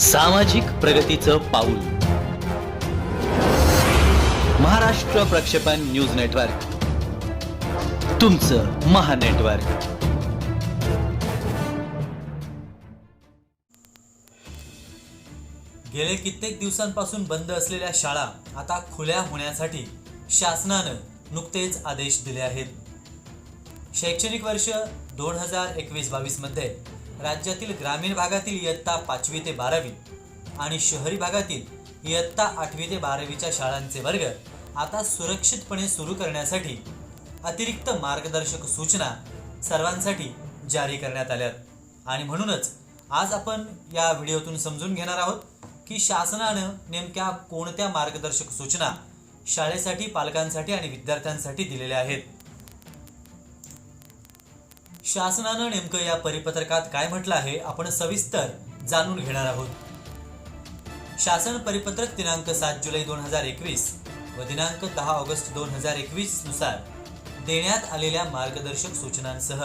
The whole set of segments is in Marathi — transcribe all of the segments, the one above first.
सामाजिक प्रगतीचं पाऊल. महाराष्ट्र प्रक्षेपण न्यूज नेटवर्क. तुमचं महानेटवर्क गेले कित्येक दिवसांपासून बंद असलेल्या शाळा आता खुल्या होण्यासाठी शासनानं नुकतेच आदेश दिले आहेत. शैक्षणिक वर्ष दोन हजार एकवीस बावीसमध्ये राज्यातील ग्रामीण भागातील इयत्ता पाचवी ते बारावी आणि शहरी भागातील इयत्ता आठवी ते बारावीच्या शाळांचे वर्ग आता सुरक्षितपणे सुरू करण्यासाठी अतिरिक्त मार्गदर्शक सूचना सर्वांसाठी जारी करण्यात आल्यात. आणि म्हणूनच आज आपण या व्हिडिओतून समजून घेणार आहोत की शासनानं नेमक्या कोणत्या मार्गदर्शक सूचना शाळेसाठी पालकांसाठी आणि विद्यार्थ्यांसाठी दिलेल्या आहेत. शासनानं नेमकं या परिपत्रकात काय म्हटलं आहे आपण सविस्तर जाणून घेणार आहोत. शासन परिपत्रक दिनांक सात जुलै दोन हजार एकवीस व दिनांक दहा ऑगस्ट दोन हजार एकवीसनुसार देण्यात आलेल्या मार्गदर्शक सूचनांसह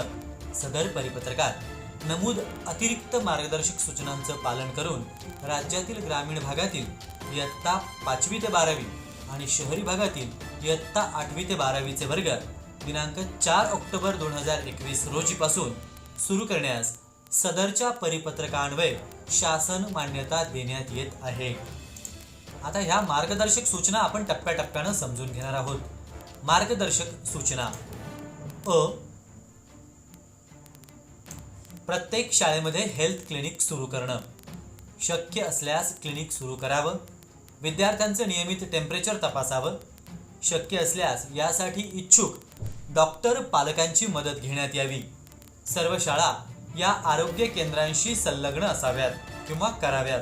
सदर परिपत्रकात नमूद अतिरिक्त मार्गदर्शक सूचनांचं पालन करून राज्यातील ग्रामीण भागातील इयत्ता पाचवी ते बारावी आणि शहरी भागातील इयत्ता आठवी ते बारावीचे वर्ग दिनांक चार ऑक्टोबर दोन हजार एकवीस रोजीपासून सुरू करण्यास सदरच्या परिपत्रकान्वये शासन मान्यता देण्यात येत आहे. आता ह्या मार्गदर्शक सूचना आपण टप्प्याटप्प्यानं समजून घेणार आहोत. मार्गदर्शक सूचना. अ. प्रत्येक शाळेमध्ये हेल्थ क्लिनिक सुरू करणं. शक्य असल्यास क्लिनिक सुरू करावं. विद्यार्थ्यांचं नियमित टेम्परेचर तपासावं. शक्य असल्यास यासाठी इच्छुक डॉक्टर पालकांची मदत घेण्यात यावी. सर्व शाळा या आरोग्य केंद्रांशी संलग्न असाव्यात किंवा कराव्यात.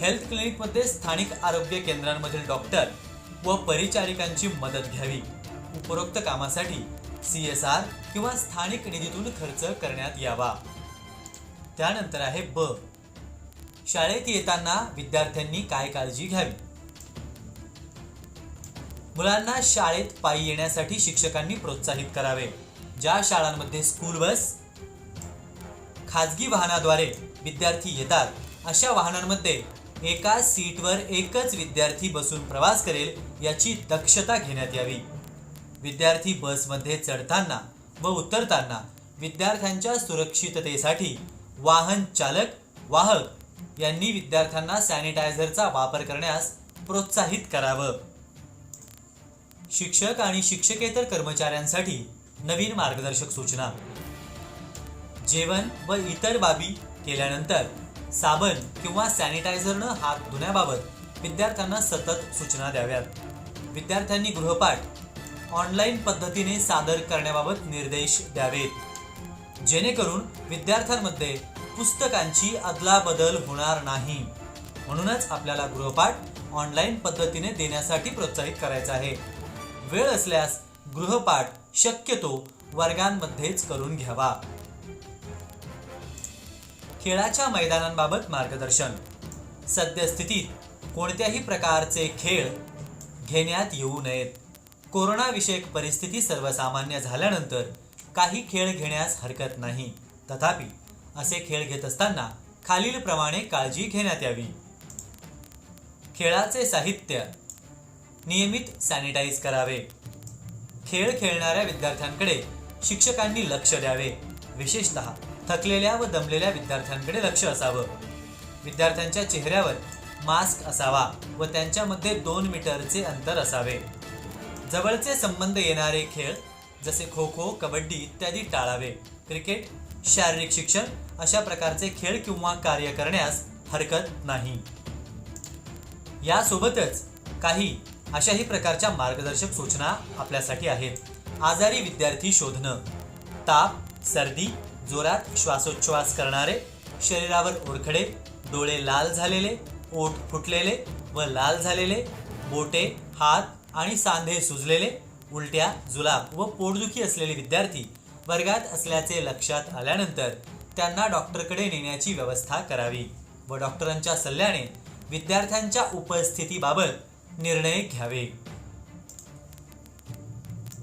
हेल्थ क्लिनिकमध्ये स्थानिक आरोग्य केंद्रांमधील डॉक्टर व परिचारिकांची मदत घ्यावी. उपरोक्त कामासाठी सी एस आर किंवा स्थानिक निधीतून खर्च करण्यात यावा. त्यानंतर आहे ब. शाळेत येताना विद्यार्थ्यांनी काय काळजी घ्यावी? मुलांना शाळेत पायी येण्यासाठी शिक्षकांनी प्रोत्साहित करावे. ज्या शाळांमध्ये स्कूल बस खाजगी वाहनाद्वारे विद्यार्थी येतात अशा वाहनांमध्ये एका सीटवर एकच विद्यार्थी बसून प्रवास करेल याची दक्षता घेण्यात यावी. विद्यार्थी बसमध्ये चढताना व उतरताना विद्यार्थ्यांच्या सुरक्षिततेसाठी वाहन चालक वाहक यांनी विद्यार्थ्यांना सॅनिटायझरचा वापर करण्यास प्रोत्साहित करावं. शिक्षक आणि शिक्षकेतर कर्मचाऱ्यांसाठी नवीन मार्गदर्शक सूचना. जेवण व इतर बाबी केल्यानंतर साबण किंवा सॅनिटायझरनं हात धुण्याबाबत विद्यार्थ्यांना सतत सूचना द्याव्यात. विद्यार्थ्यांनी गृहपाठ ऑनलाईन पद्धतीने सादर करण्याबाबत निर्देश द्यावेत. जेणेकरून विद्यार्थ्यांमध्ये पुस्तकांची अदलाबदल होणार नाही. म्हणूनच आपल्याला गृहपाठ ऑनलाईन पद्धतीने देण्यासाठी प्रोत्साहित करायचं आहे. वेळ असल्यास गृहपाठ शक्यतो वर्गांमध्येच करून घ्यावा. खेळाच्या मैदानांबाबत मार्गदर्शन. सद्यस्थितीत कोणत्याही प्रकारचे खेळ घेण्यात येऊ नयेत. कोरोनाविषयक परिस्थिती सर्वसामान्य झाल्यानंतर काही खेळ घेण्यास हरकत नाही. तथापि असे खेळ घेत असताना खालीलप्रमाणे काळजी घेण्यात यावी. खेळाचे साहित्य नियमित सॅनिटाईज करावे. खेळ खेळणाऱ्या विद्यार्थ्यांकडे शिक्षकांनी लक्ष द्यावे. विशेषतः थकलेल्या व दमलेल्या विद्यार्थ्यांकडे लक्ष असावं. विद्यार्थ्यांच्या चेहऱ्यावर मास्क असावा व त्यांच्यामध्ये दोन मीटरचे अंतर असावे. जवळचे संबंध येणारे खेळ जसे खो खो कबड्डी इत्यादी टाळावे. क्रिकेट शारीरिक शिक्षण अशा प्रकारचे खेळ किंवा कार्य करण्यास हरकत नाही. यासोबतच काही अशाही प्रकारच्या मार्गदर्शक सूचना आपल्यासाठी आहेत. आजारी विद्यार्थी शोधणं. ताप सर्दी जोरात श्वासोच्छ्वास करणारे शरीरावर ओरखडे डोळे लाल झालेले ओठ फुटलेले व लाल झालेले बोटे हात आणि सांधे सुजलेले उलट्या जुलाब व पोटदुखी असलेले विद्यार्थी वर्गात असल्याचे लक्षात आल्यानंतर त्यांना डॉक्टरकडे नेण्याची व्यवस्था करावी व डॉक्टरांच्या सल्ल्याने विद्यार्थ्यांच्या उपस्थितीबाबत निर्णय घ्यावे.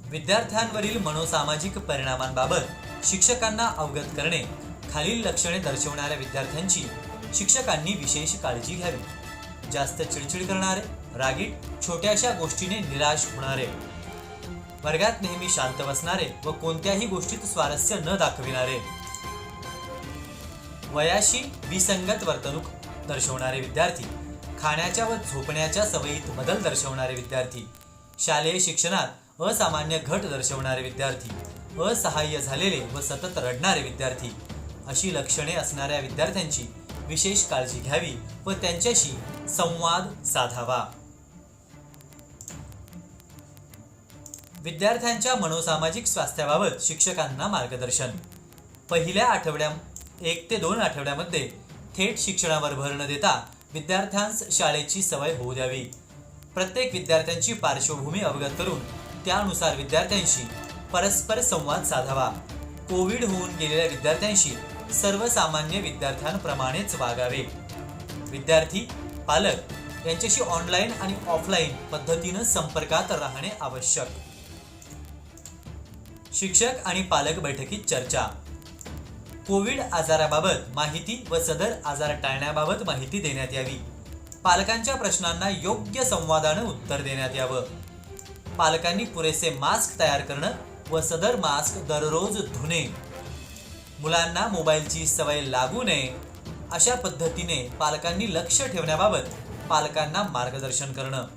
विद्यार्थ्यांवरील मनोसामाजिक परिणामांबाबत शिक्षकांना अवगत करणे खालील लक्षणे दर्शवणाऱ्या विद्यार्थ्यांची शिक्षकांनी विशेष काळजी घ्यावी. जास्त चिडचिड करणारे रागीट छोट्याशा गोष्टीने निराश होणारे वर्गात नेहमी शांत बसणारे व कोणत्याही गोष्टीत स्वारस्य न दाखविणारे वयाशी विसंगत वर्तणूक दर्शवणारे विद्यार्थी खाण्याच्या व झोपण्याच्या सवयीत बदल दर्शवणारे विद्यार्थी. शालेय शिक्षणात असामान्य घट दर्शवणारे विद्यार्थी. असहाय्य झालेले व सतत रडणारे विद्यार्थी. अशी लक्षणे असणाऱ्या विद्यार्थ्यांची विशेष काळजी घ्यावी व त्यांच्याशी संवाद साधावा. विद्यार्थ्यांच्या मनोसामाजिक स्वास्थ्याबाबत शिक्षकांना मार्गदर्शन. पहिल्या आठवड्या एक ते दोन आठवड्यामध्ये थेट शिक्षणावर भर न देता विद्यार्थ्यांस शाळेची सवय होऊ द्यावी. प्रत्येक विद्यार्थ्यांची पार्श्वभूमी अवगत करून त्यानुसार विद्यार्थ्यांशी परस्पर संवाद साधावा. कोविड होऊन गेलेल्या विद्यार्थ्यांशी सर्वसामान्य विद्यार्थ्यांप्रमाणेच वागावे. विद्यार्थी पालक यांच्याशी ऑनलाईन आणि ऑफलाईन पद्धतीनं संपर्कात राहणे आवश्यक. शिक्षक आणि पालक बैठकीत चर्चा कोविड आजाराबाबत माहिती व सदर आजार टाळण्याबाबत माहिती देण्यात यावी. पालकांच्या प्रश्नांना योग्य संवादानं उत्तर देण्यात यावं. पालकांनी पुरेसे मास्क तयार करणं व सदर मास्क दररोज धुणे. मुलांना मोबाईलची सवय लागू नये अशा पद्धतीने पालकांनी लक्ष ठेवण्याबाबत पालकांना मार्गदर्शन करणं.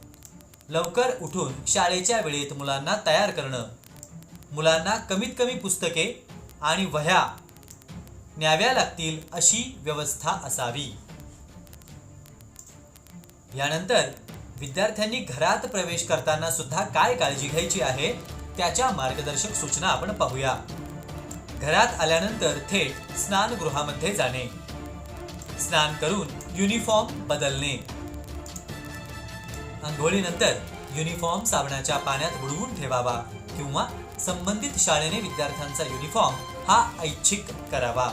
लवकर उठून शाळेच्या वेळेत मुलांना तयार करणं. मुलांना कमीत कमी पुस्तके आणि वह्या न्याव्या लागतील अशी व्यवस्था असावी. यानंतर विद्यार्थ्यांनी घरात प्रवेश करताना सुद्धा काय काळजी घ्यायची आहे त्याच्या मार्गदर्शक सूचना आपण पाहूया. घरात आल्यानंतर थेट स्नानगृहामध्ये जाणे. स्नान करून युनिफॉर्म बदलणे. आंघोळीनंतर युनिफॉर्म साबणाच्या पाण्यात बुडवून ठेवावा किंवा संबंधित शाळेने विद्यार्थ्यांचा युनिफॉर्म हा ऐच्छिक करावा.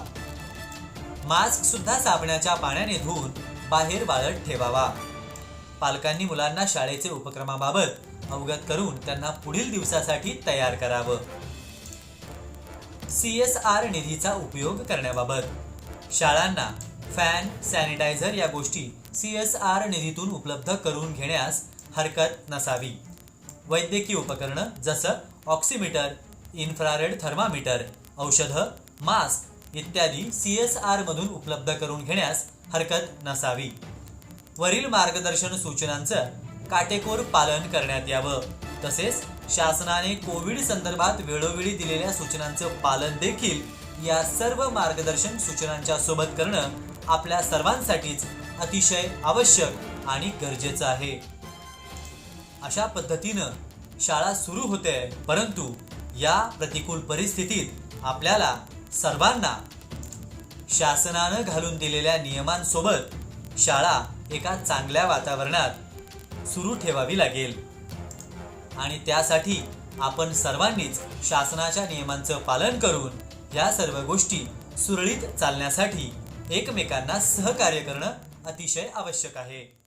मास्क सुद्धा साबणाच्या पाण्याने धुवून बाहेर वाळत ठेवावा. पालकांनी मुलांना शाळेचे उपक्रमाबाबत अवगत करून त्यांना पुढील दिवसासाठी तयार करावं. सी एस आर निधीचा उपयोग करण्याबाबत. शाळांना फॅन सॅनिटायझर या गोष्टी सी एस आर निधीतून उपलब्ध करून घेण्यास हरकत नसावी. वैद्यकीय उपकरणं जसं ऑक्सिमीटर इन्फ्रारेड थर्मामीटर औषधं मास्क इत्यादी सी एस आरमधून उपलब्ध करून घेण्यास हरकत नसावी. वरील मार्गदर्शन सूचनांचं काटेकोर पालन करण्यात यावं. तसेच शासनाने कोविड संदर्भात वेळोवेळी दिलेल्या सूचनांचं पालन देखील या सर्व मार्गदर्शन सूचनांच्या सोबत करणं आपल्या सर्वांसाठीच अतिशय आवश्यक आणि गरजेचं आहे. अशा पद्धतीनं शाळा सुरू होते परंतु या प्रतिकूल परिस्थितीत आपल्याला सर्वांना शासनानं घालून दिलेल्या नियमांसोबत शाळा एका चांगल्या वातावरणात सुरू ठेवावी लागेल. आणि त्यासाठी आपण सर्वांनीच शासनाच्या नियमांचं पालन करून या सर्व गोष्टी सुरळीत चालण्यासाठी एकमेकांना सहकार्य करणं अतिशय आवश्यक आहे.